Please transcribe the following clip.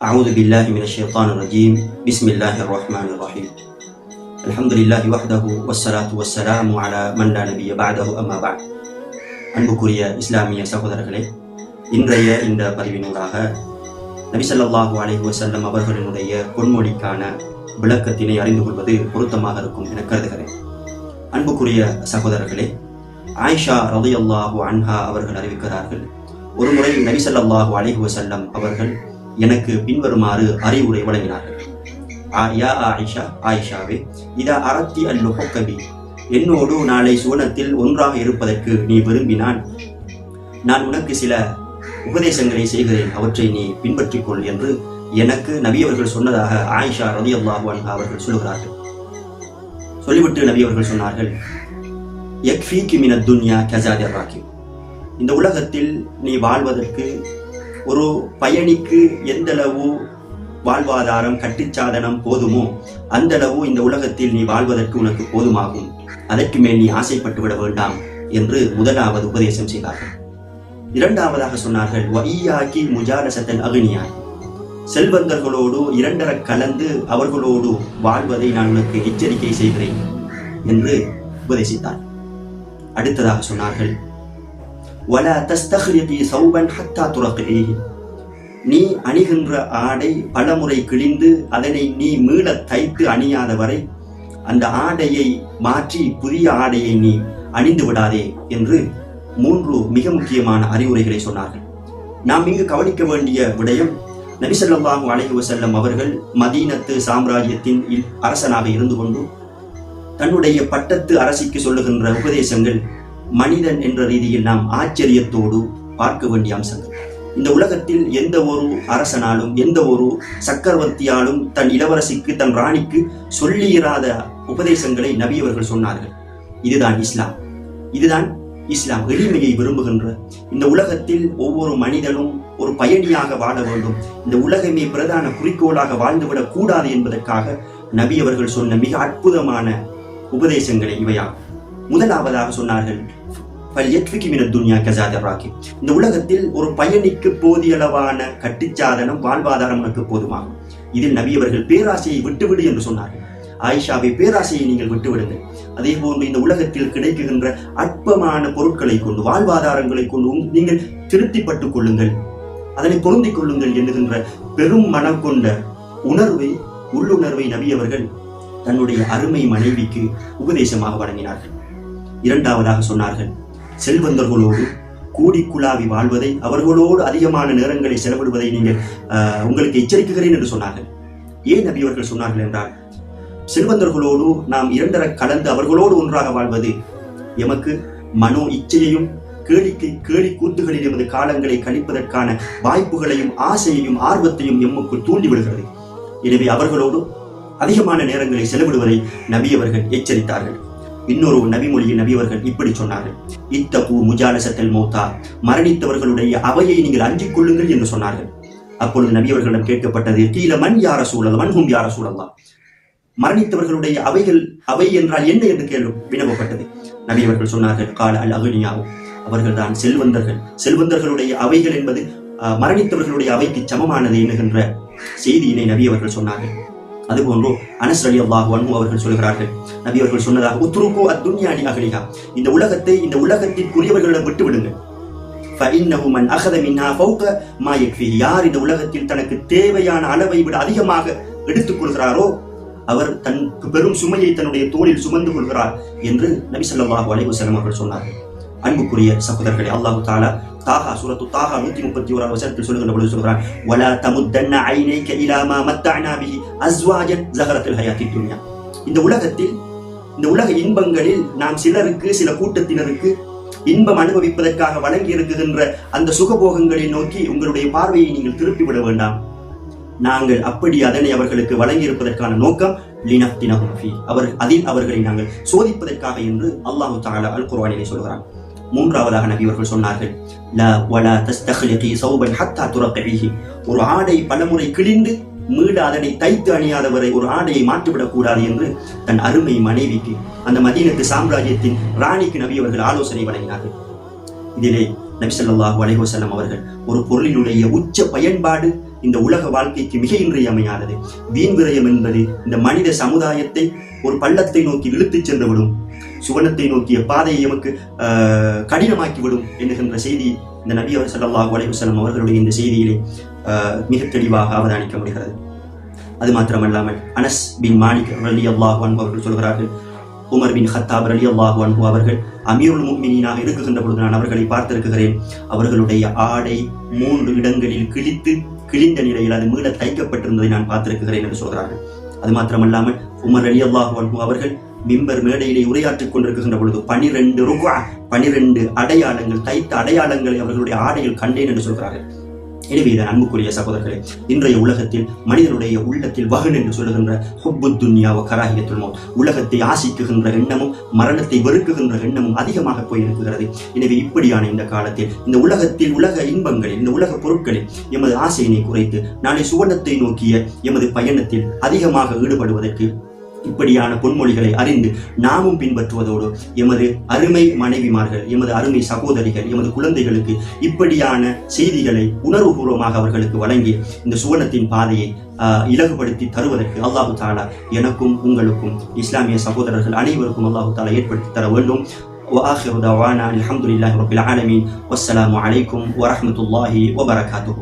أعوذ بالله من الشيطان الرجيم بسم الله الرحمن الرحيم الحمد لله وحده والصلاة والسلام على من لا نبي بعده أما بعد அன்புக்குரிய இஸ்லாமிய சகோதரர்களே இன்றைய இந்த பதிவினூடாக நபிசல்லாஹு அலைஹி வஸல்லம் அவர்களினுடைய பொன்மொழிக்கான விளக்கத்தினை அறிந்து கொள்வது பொருத்தமாக இருக்கும் என கருதுகிறேன் அன்புக்குரிய சகோதரர்களே ஆயிஷா ரலியல்லாஹு அன்ஹா அவர்கள் அறிவிக்கிறார்கள் ஒருமுறை நபிசல்லாஹு அலைஹி வஸல்லம் அவர்கள் எனக்கு பின்வருமாறு அறிவுரை வழங்கினார்கள். யா ஆயிஷா ஆயிஷாவே இதா அறத்தி அல்லு ஹொக்கபி என்னோடு நாளை சுவனத்தில் ஒன்றாக இருப்பதற்கு நீ விரும்பினால் நான் உனக்கு சில உபதேசங்களை செய்கிறேன் அவற்றை நீ பின்பற்றிக் கொள் என்று எனக்கு நபி அவர்கள் சொன்னதாக ஆயிஷா ரதி அன்ஹா அவர்கள் சொல்லுகிறார்கள். சொல்லிவிட்டு நபி அவர்கள் சொன்னார்கள் யக்ஃபீக்கு மின துன்யா கஜாதர் ராக்கி இந்த உலகத்தில் நீ வாழ்வதற்கு ஒரு பயணிக்கு எந்தளவு வாழ்வாதாரம் கட்டுச்சாதனம் போதுமோ அந்த அளவு இந்த உலகத்தில் நீ வாழ்வதற்கு உனக்கு போதுமாகும். அதற்கு மேல் நீ ஆசைப்பட்டு விட வேண்டாம் என்று முதலாவது உபதேசம் செய்தார்கள். இரண்டாவதாக சொன்னார்கள் வையாக்கி முஜாலசத்தன் அகினியாய். செல்வந்தர்களோடு இரண்டர கலந்து அவர்களோடு வாழ்வதை நான் உனக்கு எச்சரிக்கை செய்கிறேன் என்று உபதேசித்தார். அடுத்ததாக சொன்னார்கள் வலா தஸ்தஹ்ரிகி சௌபன் ஹத்தா துரகி நீ அணிகின்ற ஆடை பலமுறை கிழிந்து அதனை நீ மீள தைத்து அணியாத வரை அந்த ஆடையை மாற்றி புதிய ஆடையை நீ அணிந்து விடாதே என்று மூன்று மிக முக்கியமான அறிவுரைகளை சொன்னார்கள். நாம் இங்கு கவனிக்க வேண்டிய விடயம் நபிசல்லாஹு அலஹி செல்லம் அவர்கள் மதீனத்து சாம்ராஜ்யத்தின் அரசனாக இருந்து கொண்டு தன்னுடைய பட்டத்து அரசிக்கு சொல்லுகின்ற உபதேசங்கள் மனிதன் என்ற ரீதியில் நாம் ஆச்சரியத்தோடு பார்க்க வேண்டிய அம்சங்கள். இந்த உலகத்தில் எந்த ஒரு அரசனாலும் எந்த ஒரு சக்கரவர்த்தியாலும் தன் இளவரசிக்கு தன் ராணிக்கு சொல்லியிராத உபதேசங்களை நபியவர்கள் சொன்னார்கள். இதுதான் இஸ்லாம். இதுதான் இஸ்லாம். எளிமையை விரும்புகின்ற இந்த உலகத்தில் ஒவ்வொரு மனிதனும் ஒரு பயணியாக வாழ வேண்டும். இந்த உலகமே பிரதான குறிக்கோளாக வாழ்ந்துவிடக் கூடாது என்பதற்காக நபி அவர்கள் சொன்ன மிக அற்புதமான உபதேசங்களை இவையாகும். முதலாவதாக சொன்னார்கள் இந்த உலகத்தில் ஒரு பயணிக்கு போதியளவான கட்டிச்சாதனம் வாழ்வாதாரம் உனக்கு போதுமாகும். இதில் நபியவர்கள் பேராசையை விட்டுவிடு என்று சொன்னார்கள். ஆயிஷாவை பேராசையை நீங்கள் விட்டுவிடுங்கள். அதே போன்று இந்த உலகத்தில் கிடைக்குகின்ற அற்பமான பொருட்களை கொண்டு வாழ்வாதாரங்களை கொண்டு நீங்கள் திருப்திப்பட்டுக் கொள்ளுங்கள். அதனை பொருந்திக் கொள்ளுங்கள் என்கின்ற பெரும் மனம் கொண்ட உணர்வை உள்ளுணர்வை நபியவர்கள் தன்னுடைய அருமை மனைவிக்கு உபதேசமாக வழங்கினார்கள். இரண்டாவதாக சொன்னார்கள். செல்வந்தர்களோடு கூடி குழாவி வாழ்வதை அவர்களோடு அதிகமான நேரங்களை செலவிடுவதை நீங்கள் உங்களுக்கு எச்சரிக்கிறேன் என்று சொன்னார்கள். ஏன் நபி அவர்கள் சொன்னார்கள் என்றால் செல்வந்தர்களோடு நாம் இரண்டர கலந்து அவர்களோடு ஒன்றாக வாழ்வது எமக்கு மனோ இச்சையையும் கேளிக்கை கேலி கூத்துகளில் எமது காலங்களை கழிப்பதற்கான வாய்ப்புகளையும் ஆசையையும் ஆர்வத்தையும் எம்முக்குள் தூண்டிவிடுகிறது எனவே அவர்களோடு அதிகமான நேரங்களை செலவிடுவதை நபி அவர்கள் எச்சரித்தார்கள். இன்னொரு நபிமொழியில் நபி அவர்கள் இப்படி சொன்னார்கள். இத்தபு முஜாலசத்தல் மௌத்தா மரணித்தவர்களுடைய அவையை நீங்கள் அஞ்சிக் கொள்ளுங்கள் என்று சொன்னார்கள். அப்பொழுது நபி அவர்களிடம் கேட்கப்பட்டது கீழ மண் யார சூழல் மண்ஹும் யார சூழல்லாம் மரணித்தவர்களுடைய அவைகள் அவை என்றால் என்ன என்று கேள்வி வினவப்பட்டது. நபி அவர்கள் சொன்னார்கள் கால அல் அகுனியாவும் அவர்கள்தான் செல்வந்தர்கள். செல்வந்தர்களுடைய அவைகள் என்பது மரணித்தவர்களுடைய அவைக்கு சமமானது என்கின்ற செய்தியினை நபி அவர்கள் சொன்னார்கள். அதுபோன்று அனஸ் அலி அல்லாஹ் வன்மும் அவர்கள் சொல்கிறார்கள். நபி அவர்கள் சொன்னதாக உத்ருக்கு அத்துன்யானி அகலிகா இந்த உலகத்தை இந்த உலகத்திற்குரியவர்களிடம் விட்டு விடுங்கள் யார் இந்த உலகத்தில் தனக்கு தேவையான அளவை விட அதிகமாக எடுத்துக் கொள்கிறாரோ அவர் தன் பெரும் சுமையை தன்னுடைய தோளில் சுமந்து கொள்கிறார் என்று நபி சொல்லாஹு அலைவசலம் அவர்கள் சொன்னார்கள். அன்புக்குரிய சகோதரர்களே அல்லாஹு தாலா தாஹா சூரத்து தாஹா நூத்தி முப்பத்தி ஓராம் வசனத்தில் சொல்லுகின்ற பொழுது சொல்கிறான் வலா தமுத்தன்ன ஐநைக்க இலாமா பிஹி அஸ்வாஜன் ஜஹரத்தில் ஹயாத்தி துன்யா. இந்த உலகத்தில் இந்த உலக இன்பங்களில் நாம் சிலருக்கு சில கூட்டத்தினருக்கு இன்பம் அனுபவிப்பதற்காக வழங்கி இருக்குகின்ற அந்த சுகபோகங்களை நோக்கி உங்களுடைய பார்வையை நீங்கள் திருப்பி விட வேண்டாம். நாங்கள் அப்படி அதனை அவர்களுக்கு வழங்கி இருப்பதற்கான நோக்கம் லினஃப்தினஹும் அவர் அதில் அவர்களை நாங்கள் சோதிப்பதற்காக என்று அல்லாஹு தாலா அல் குர்வானிலே சொல்கிறான். மூன்றாவதாக நபி அவர்கள் சொன்னார்கள் லா வலா சௌபன் ஹத்தா துரக்இஹி ஒரு ஆடை பலமுறை கிழிந்து மீடு அதனை தைத்து அணியாதவரை ஒரு ஆடையை மாற்றிவிடக் கூடாது என்று தன் அருமை மனைவிக்கு அந்த மதீனத்து சாம்ராஜ்யத்தின் ராணிக்கு நபி அவர்கள் ஆலோசனை வழங்கினார்கள். இதிலே நபி சொல்லாஹு அலைஹி அவர்கள் ஒரு பொருளினுடைய உச்ச பயன்பாடு இந்த உலக வாழ்க்கைக்கு மிக இன்றியமையானது வீண் விரயம் என்பது இந்த மனித சமுதாயத்தை ஒரு பள்ளத்தை நோக்கி இழுத்துச் சென்றுவிடும். சுவனத்தை நோக்கிய பாதையை எமக்கு ஆஹ், கடினமாக்கிவிடும் என்கின்ற செய்தி இந்த நபி அவர் ஸல்லல்லாஹு அலைஹி அவர்களுடைய இந்த செய்தியிலே மிக தெளிவாக அவதானிக்க முடிகிறது. அது மாத்திரமல்லாமல் அனஸ் பின் மாலிக் ரலி அல்லாஹ் அவர்கள் சொல்கிறார்கள் உமர் பின் ஹத்தாப் அலி அல்லாஹு அன்பு அவர்கள் அமீருல் முக்மினாக இருக்குகின்ற பொழுது நான் அவர்களை பார்த்திருக்கிறேன். அவர்களுடைய ஆடை மூன்று இடங்களில் கிழித்து கிழிந்த நிலையில் அது மீள தைக்கப்பட்டிருந்ததை நான் பார்த்திருக்கிறேன் என்று சொல்கிறார்கள். அது மாத்திரமல்லாமல் உமர் அலி அல்லாஹு அன்பு அவர்கள் மிம்பர் மேடையிலே உரையாற்றிக் கொண்டிருக்கின்ற பொழுது பனிரெண்டு ரூபா பனிரெண்டு அடையாளங்கள் தைத்த அடையாளங்களை அவர்களுடைய ஆடையில் கண்டேன் என்று சொல்கிறார்கள். எனவே இதன் அன்புக்குரிய சகோதரர்களே இன்றைய உலகத்தில் மனிதனுடைய உள்ளத்தில் வகன் என்று சொல்லுகின்ற ஹொப்பு துன்யாவோ கராகியத்துல் உலகத்தை ஆசிக்குகின்ற எண்ணமும் மரணத்தை வெறுக்குகின்ற எண்ணமும் அதிகமாக போயிருக்கிறது. எனவே இப்படியான இந்த காலத்தில் இந்த உலகத்தில் உலக இன்பங்களில் இந்த உலக பொருட்களில் எமது ஆசையினை குறைத்து நாளை சுவனத்தை நோக்கிய எமது பயணத்தில் அதிகமாக ஈடுபடுவதற்கு இப்படியான பொன்மொழிகளை அறிந்து நாமும் பின்பற்றுவதோடு எமது அருமை மனைவிமார்கள் எமது அருமை சகோதரிகள் எமது குழந்தைகளுக்கு இப்படியான செய்திகளை உணர்வுபூர்வமாக அவர்களுக்கு வழங்கி இந்த சுவனத்தின் பாதையை ஆஹ், இலகுபடுத்தி தருவதற்கு அல்லாஹு தாலா எனக்கும் உங்களுக்கும் இஸ்லாமிய சகோதரர்கள் அனைவருக்கும் அல்லாஹு தாலா ஏற்படுத்தி தர வேண்டும் وآخر دعوانا الحمد لله رب العالمين والسلام عليكم ورحمة الله وبركاته